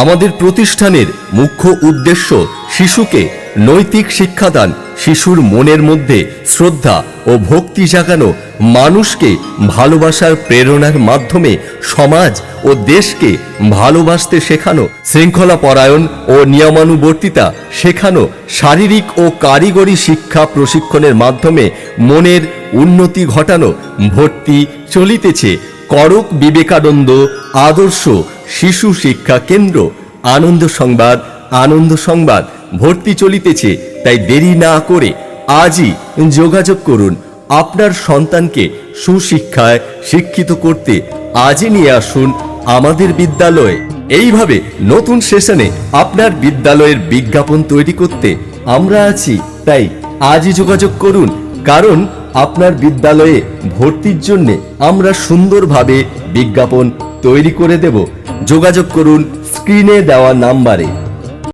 আমাদের প্রতিষ্ঠানের মুখ্য উদ্দেশ্য শিশুকে নৈতিক শিক্ষাদান, শিশুর মনের মধ্যে শ্রদ্ধা ও ভক্তি জাগানো, মানুষকে ভালোবাসার প্রেরণার মাধ্যমে সমাজ ও দেশকে ভালোবাসতে শেখানো শৃঙ্খলা পরায়ণ ও নিয়মানুবর্তিতা শেখানো, শারীরিক ও কারিগরি শিক্ষা প্রশিক্ষণের মাধ্যমে মনের উন্নতি ঘটানো, ভর্তি চলিতেছে। করক বিবেকানন্দ আদর্শ শিশু শিক্ষা কেন্দ্র। আনন্দ সংবাদ আনন্দ সংবাদ, ভর্তি চলিতেছে, তাই দেরি না করে আজই যোগাযোগ করুন। আপনার সন্তানকে সুশিক্ষায় শিক্ষিত করতে আজই নিয়ে আসুন আমাদের বিদ্যালয়ে। এইভাবে নতুন সেশনে আপনার বিদ্যালয়ের বিজ্ঞাপন তৈরি করতে আমরা আছি, তাই আজই যোগাযোগ করুন, কারণ আপনার বিদ্যালয়ে ভর্তির জন্য আমরা সুন্দরভাবে বিজ্ঞাপন তৈরি করে দেব। যোগাযোগ করুন স্ক্রিনে দেওয়া নাম্বারে।